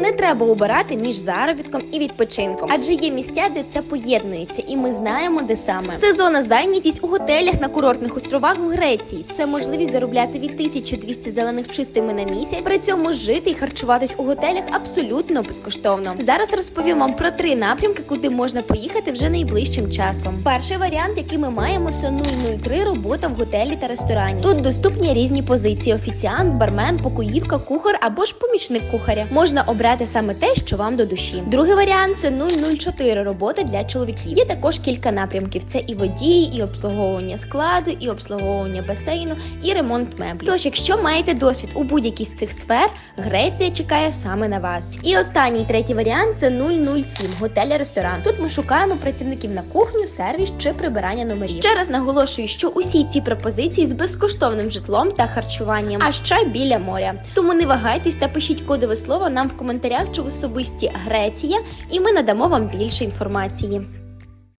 Не треба обирати між заробітком і відпочинком, адже є місця, де це поєднується, і ми знаємо, де саме. Сезонна зайнятість у готелях на курортних островах в Греції. Це можливість заробляти від 1200 зелених чистими на місяць, при цьому жити і харчуватись у готелях абсолютно безкоштовно. Зараз розповім вам про три напрямки, куди можна поїхати вже найближчим часом. Перший варіант, який ми маємо, це 003 робота в готелі та ресторані. Тут доступні різні позиції: офіціант, бармен, покоївка, кухар або ж помічник кухаря. Можна обрати саме те, що вам до душі. Другий варіант це 004 робота для чоловіків. Є також кілька напрямків: це і водії, і обслуговування складу, і обслуговування басейну, і ремонт меблів. Тож, якщо маєте досвід у будь-якій з цих сфер, Греція чекає саме на вас. І останній третій варіант це 007 готель-ресторан. Тут ми шукаємо працівників на кухню, сервіс чи прибирання номерів. Ще раз наголошую, що усі ці пропозиції з безкоштовним житлом та харчуванням, а ще біля моря. Тому не вагайтесь та пишіть кодове слово нам в коментарях чи в особисті Греція, і ми надамо вам більше інформації.